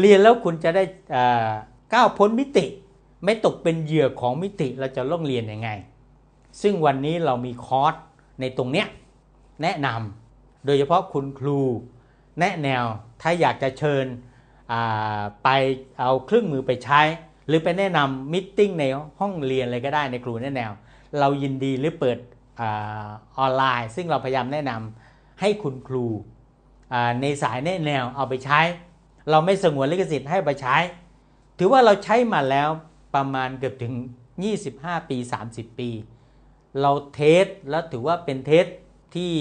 เรียนแล้วคุณจะได้ก้าวพ้นมิติ ไม่ตกเป็นเหยื่อของมิติเราจะต้องเรียนยังไง ซึ่งวันนี้เรามีคอร์สในตรงเนี้ยแนะนำโดยเฉพาะคุณครูแนะแนวถ้าอยากจะเชิญไปเอาเครื่องมือไปใช้ หรือไปแนะนำมิ팅ในห้องเรียนอะไรก็ได้ในครูแนะแนว เรายินดีหรือเปิดออนไลน์ ซึ่งเราพยายามแนะนำให้คุณครูในสายแนะแนวเอาไปใช้ เราไม่สงวนลิขสิทธิ์ให้ไปใช้ ถือว่าเราใช้มาแล้วประมาณเกือบถึง 25 ปี 30 ปี เราเทสแล้วถือว่าเป็นเทสที่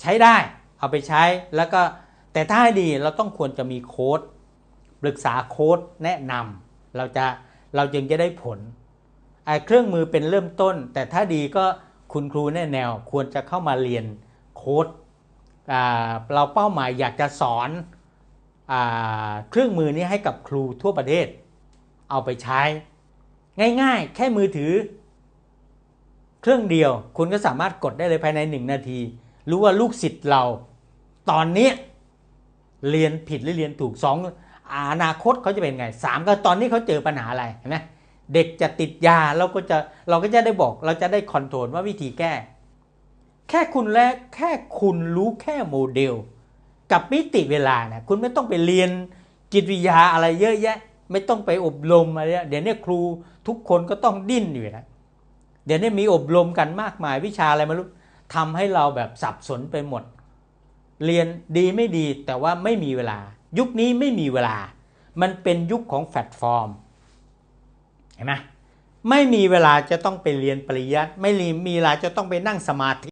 ใช้ได้เอาไปใช้แล้วก็แต่ถ้าให้ดีเราต้องควรจะมีโค้ดปรึกษาโค้ดแนะนำเราจะเราจึงจะได้ผล เครื่องมือเป็นเริ่มต้น แต่ถ้าดีก็คุณครูแนแนวควรจะเข้ามาเรียนโค้ดเราเป้าหมายอยากจะสอน เครื่องมือนี้ให้กับครูทั่วประเทศ เอาไปใช้ ง่ายๆ แค่มือถือ เครื่องเดียว คุณก็สามารถกดได้เลยภายในหนึ่งนาที รู้ว่าลูกศิษย์เรา ตอนนี้เรียนผิดหรือเรียนถูกสองอนาคตเขาจะเป็นไงสามก็ตอนนี้เขาเจอปัญหาอะไรเห็นไหมเด็กจะติดยาเราก็จะเราก็จะได้บอกเราจะได้คอนโทรลว่าวิธีแก้ แค่คุณและแค่คุณรู้แค่โมเดล กับมิติเวลานะคุณไม่ต้องไปเรียนจิตวิทยาอะไรเยอะแยะ ไม่ต้องไปอบรมอะไรเดี๋ยวนี้ครูทุกคนก็ต้องดิ้นอยู่นะเดี๋ยวนี้มีอบรมกันมากมายวิชาอะไรไม่รู้ทำให้เราแบบสับสนไปหมด เรียนดีไม่ดีแต่ว่าไม่มีเวลา ยุคนี้ไม่มีเวลา มันเป็นยุคของแพลตฟอร์มเห็นไหมไม่มีเวลาจะต้องไปเรียนปริยัติไม่มีเวลาจะต้องไปนั่งสมาธิ